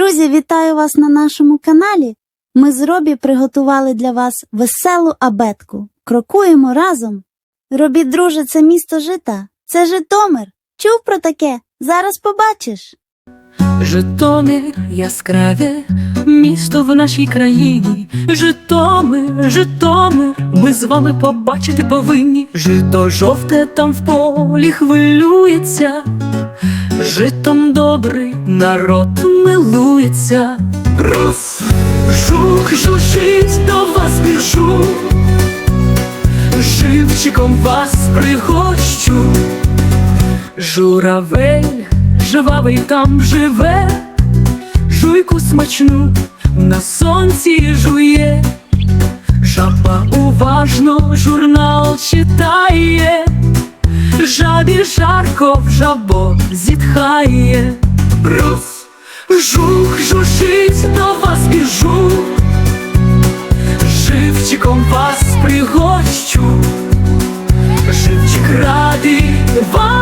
Друзі, вітаю вас на нашому каналі. Ми з Робі приготували для вас веселу абетку. Крокуємо разом. Робі, друже, це місто жита. Це Житомир. Чув про таке? Зараз побачиш. Житомир яскраве місто в нашій країні. Житомир, Житомир, ми з вами побачити повинні. Жито жовте там в полі хвилюється. Житом добрий народ милується. Рус, жук жужить до вас біжу. Живчиком вас пригощу. Журавель жвавий там живе, жуйку смачну на сонці жує, жаба уважно журнал читає, жабі жарко в жабо зітхає. Брус, жух жужить, на вас біжу, живчиком вас пригощу, живчик радий вам.